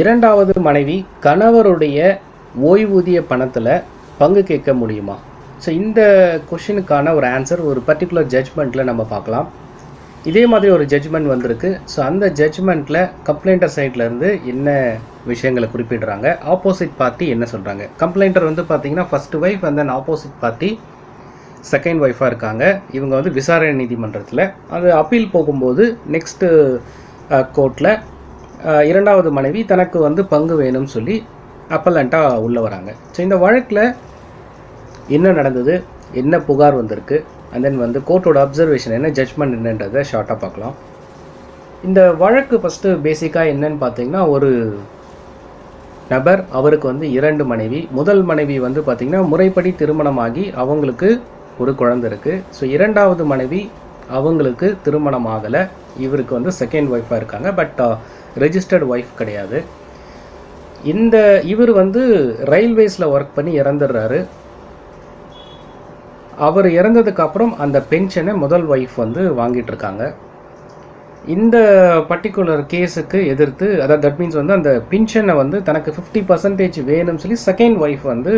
இரண்டாவது மனைவி கணவருடைய ஓய்வூதிய பணத்தில் பங்கு கேட்க முடியுமா? ஸோ இந்த கொஷினுக்கான ஒரு ஆன்சர் ஒரு பர்டிகுலர் ஜட்ஜ்மெண்ட்டில் நம்ம பார்க்கலாம். இதே மாதிரி ஒரு ஜட்ஜ்மெண்ட் வந்திருக்கு. ஸோ அந்த ஜட்ஜ்மெண்ட்டில் கம்ப்ளைண்டர் சைட்லேருந்து என்ன விஷயங்களை குறிப்பிடுறாங்க? ஆப்போசிட் பார்ட்டி என்ன சொல்கிறாங்க கம்ப்ளைண்டர் வந்து பார்த்தீங்கன்னா first wife and then opposite party second ஒய்ஃபாக இருக்காங்க. இவங்க வந்து விசாரணை நீதிமன்றத்தில். அது அப்பீல் போகும்போது நெக்ஸ்ட்டு கோர்ட்டில் uh, இரண்டாவது மனைவி தனக்கு வந்து பங்கு வேணும்னு சொல்லி அப்பலண்ட்டாக உள்ளே வராங்க. ஸோ இந்த வழக்கில் என்ன நடந்தது? என்ன புகார் வந்திருக்கு? அண்ட் தென் வந்து கோர்ட்டோட அப்சர்வேஷன் என்ன ஜட்ஜ்மெண்ட் என்னன்றதை ஷார்ட்டாக பார்க்கலாம். இந்த வழக்கு ஃபஸ்ட்டு பேசிக்காக என்னன்னு பார்த்தீங்கன்னா ஒரு நபர் அவருக்கு வந்து இரண்டு மனைவி. முதல் மனைவி வந்து பார்த்திங்கன்னா முறைப்படி திருமணமாகி அவங்களுக்கு ஒரு குழந்தை இருக்குது ஸோ இரண்டாவது மனைவி அவங்களுக்கு திருமணம் ஆகலை. இவருக்கு வந்து செகண்ட் ஒய்ஃபாக இருக்காங்க. பட் ரெஜிஸ்டர்ட் ஒய்ஃப் கிடையாது. இந்த இவர் வந்து ரயில்வேஸில் ஒர்க் பண்ணி இறந்துடுறாரு. அவர் இறந்ததுக்கப்புறம் அந்த பென்ஷனை முதல் ஒய்ஃப் வந்து வாங்கிட்டு இருக்காங்க. இந்த பர்டிகுலர் கேஸுக்கு எதிர்த்து அதாவது தட் மீன்ஸ் வந்து அந்த பென்ஷனை வந்து தனக்கு ஃபிஃப்டி பர்சன்டேஜ் வேணும்னு சொல்லி செகண்ட் ஒய்ஃப் வந்து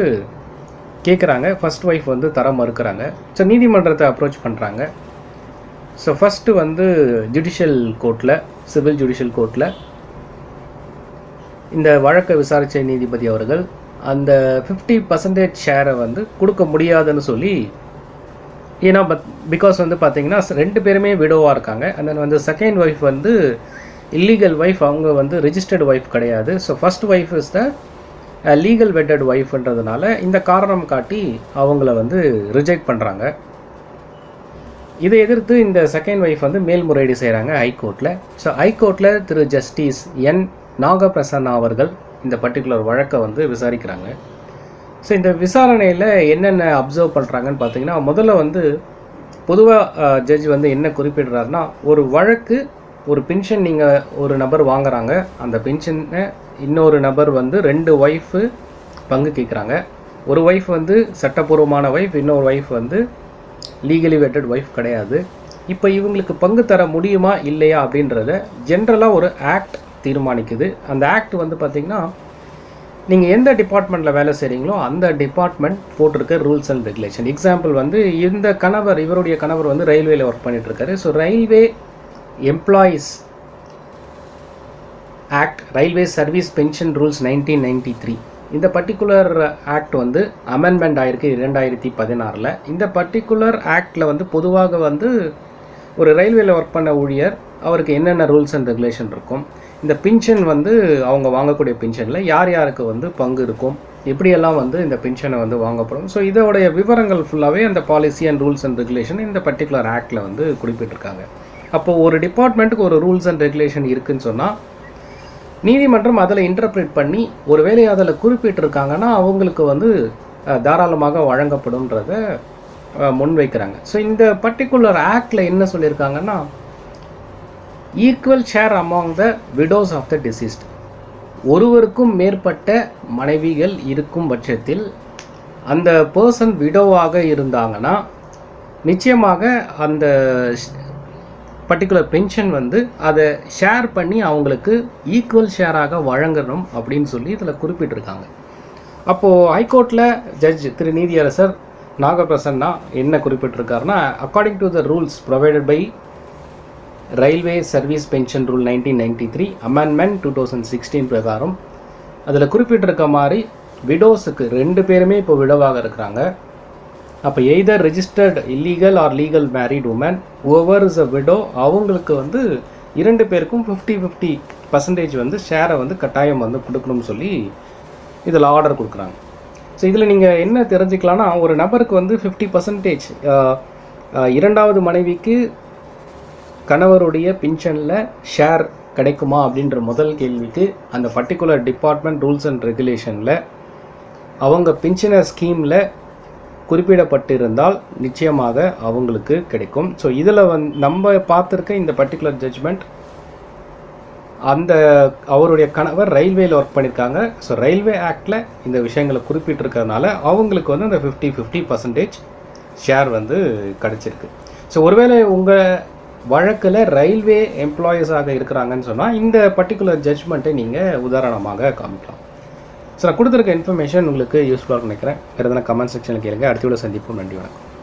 கேட்குறாங்க ஃபர்ஸ்ட் ஒய்ஃப் வந்து தர மறுக்கிறாங்க. ஸோ நீதிமன்றத்தை அப்ரோச் பண்ணுறாங்க ஸோ ஃபஸ்ட்டு வந்து ஜுடிஷியல் கோர்ட்டில் சிவில் ஜுடிஷியல் கோர்ட்டில் இந்த வழக்கை விசாரித்த நீதிபதி அவர்கள் அந்த ஃபிஃப்டி பர்சன்டேஜ் ஷேரை வந்து கொடுக்க முடியாதுன்னு சொல்லி ஏன்னா பத் பிகாஸ் வந்து பார்த்தீங்கன்னா ரெண்டு பேருமே விடோவாக இருக்காங்க. அண்ட் தென் வந்து செகண்ட் ஒய்ஃப் வந்து இல்லீகல் ஒய்ஃப் அவங்க வந்து ரிஜிஸ்டர்டு ஒய்ஃப் கிடையாது. So first wife is the legal wedded ஒய்ஃப்ன்றதுனால இந்த காரணம் காட்டி அவங்கள வந்து ரிஜெக்ட் பண்ணுறாங்க இதை எதிர்த்து இந்த செகண்ட் ஒய்ஃப் வந்து மேல்முறையீடு செய்கிறாங்க ஹைகோர்ட்டில் ஸோ ஹைகோர்ட்டில் திரு ஜஸ்டிஸ் என் நாகபிரசன்னா அவர்கள் இந்த பர்டிகுலர் வழக்கை வந்து விசாரிக்கிறாங்க. ஸோ இந்த விசாரணையில் என்னென்ன அப்சர்வ் பண்ணுறாங்கன்னு பார்த்தீங்கன்னா முதல்ல வந்து பொதுவாக ஜட்ஜ் வந்து என்ன குறிப்பிடுறாருன்னா ஒரு வழக்கு ஒரு பென்ஷன் நீங்கள் ஒரு நபர் வாங்குறாங்க. அந்த பென்ஷனை இன்னொரு நபர் வந்து ரெண்டு ஒய்ஃபு பங்கு கேட்குறாங்க ஒரு ஒய்ஃப் வந்து சட்டப்பூர்வமான ஒய்ஃப் இன்னொரு ஒய்ஃப் வந்து லீகலி வெட்டட் ஒய்ஃப் கிடையாது. இப்போ இவங்களுக்கு பங்கு தர முடியுமா இல்லையா அப்படின்றத ஜென்ரலாக ஒரு ஆக்ட் தீர்மானிக்குது. அந்த ஆக்ட் வந்து பார்த்திங்கன்னா நீங்கள் எந்த டிபார்ட்மெண்ட்டில் வேலை செய்கிறீங்களோ அந்த டிபார்ட்மெண்ட் போட்டிருக்க ரூல்ஸ் அண்ட் ரெகுலேஷன் எக்ஸாம்பிள் வந்து இந்த கணவர் இவருடைய கணவர் வந்து ரயில்வேல work பண்ணிகிட்ருக்காரு so railway employees act railway service pension rules nineteen ninety three இந்த பர்டிகுலர் ஆக்ட் வந்து அமெண்ட்மெண்ட் ஆயிருக்கு இரண்டாயிரத்தி பதினாறில். இந்த பர்டிகுலர் ஆக்டில் வந்து பொதுவாக வந்து ஒரு ரயில்வேல ஒர்க் பண்ண ஊழியர் அவருக்கு என்னென்ன ரூல்ஸ் அண்ட் ரெகுலேஷன் இருக்கும்? இந்த பென்ஷன் வந்து அவங்க வாங்கக்கூடிய பென்ஷனில் யார் யாருக்கு வந்து பங்கு இருக்கும்? எப்படியெல்லாம் வந்து இந்த பென்ஷனை வந்து வாங்கப்படும்? ஸோ இதோடைய விவரங்கள் ஃபுல்லாகவே அந்த policy and rules and regulation இந்த பர்டிகுலர் ஆக்டில் வந்து குறிப்பிட்டிருக்காங்க. அப்போது ஒரு டிபார்ட்மெண்ட்டுக்கு ஒரு ரூல்ஸ் அண்ட் ரெகுலேஷன் இருக்குதுன்னு சொன்னால் நீதிமன்றம் அதில் இன்டர்பிரேட் பண்ணி ஒரு அதில் குறிப்பிட்டிருக்காங்கன்னா அவங்களுக்கு வந்து தாராளமாக வழங்கப்படும்ன்றத முன்வைக்கிறாங்க. ஸோ இந்த பர்டிகுலர் ஆக்டில் என்ன சொல்லியிருக்காங்கன்னா equal share among the widows of the deceased ஒருவருக்கும் மேற்பட்ட மனைவிகள் இருக்கும் பட்சத்தில் அந்த பர்சன் விடோவாக இருந்தாங்கன்னா நிச்சயமாக அந்த பர்டிகுலர் பென்ஷன் வந்து அதை ஷேர் பண்ணி அவங்களுக்கு ஈக்குவல் ஷேராக வழங்கணும் அப்படின்னு சொல்லி இதில் குறிப்பிட்டிருக்காங்க. அப்போது ஹைகோர்ட்டில் ஜட்ஜ் திரு நீதியரசர் நாகபிரசன்னா என்ன குறிப்பிட்டிருக்காருன்னா according to the rules provided by railway service pension rule nineteen ninety three amendment two thousand sixteen பிரகாரம் அதில் குறிப்பிட்டிருக்க மாதிரி விடோஸுக்கு ரெண்டு பேருமே இப்போ விடவாக இருக்கிறாங்க. அப்போ either registered illegal or legal married woman over is a widow அவங்களுக்கு வந்து இரண்டு பேருக்கும் ஃபிஃப்டி ஃபிஃப்டி பர்சன்டேஜ் வந்து ஷேரை வந்து கட்டாயம் வந்து கொடுக்கணும்னு சொல்லி இதில் ஆர்டர் கொடுக்குறாங்க. ஸோ இதில் நீங்கள் என்ன தெரிஞ்சுக்கலாம்னா ஒரு நபருக்கு வந்து ஃபிஃப்டி பர்சன்டேஜ் இரண்டாவது மனைவிக்கு கணவருடைய பின்ஷனில் ஷேர் கிடைக்குமா அப்படின்ற முதல் கேள்விக்கு அந்த பர்டிகுலர் டிபார்ட்மெண்ட் ரூல்ஸ் அண்ட் ரெகுலேஷனில் அவங்க பின்ஷனர் ஸ்கீமில் குறிப்பிடப்பட்டிருந்தால் நிச்சயமாக அவங்களுக்கு கிடைக்கும். ஸோ இதில் வந் நம்ம பார்த்துருக்க இந்த பர்டிகுலர் ஜட்ஜ்மெண்ட் அந்த அவருடைய கணவர் ரயில்வேல ஒர்க் பண்ணியிருக்காங்க ஸோ ரயில்வே ஆக்டில் இந்த விஷயங்களை குறிப்பிட்டிருக்கிறதுனால அவங்களுக்கு வந்து அந்த ஃபிஃப்டி ஃபிஃப்டி பர்சன்டேஜ் ஷேர் வந்து கிடச்சிருக்கு. ஸோ ஒருவேளை உங்கள் வழக்கில் ரயில்வே எம்ப்ளாயீஸாக இருக்கிறாங்கன்னு சொன்னால் இந்த பர்டிகுலர் ஜட்ஜ்மெண்ட்டை நீங்கள் உதாரணமாக காமிக்கலாம். ஸோ நான் கொடுத்துருக்க இன்ஃபர்மேஷன் உங்களுக்கு யூஸ்ஃபுல்லாக நினைக்கிறேன். வேறு எதனா கமெண்ட் செக்ஷனில் கேளுங்க. அடுத்த விட சந்திப்போம். நன்றி வணக்கம்.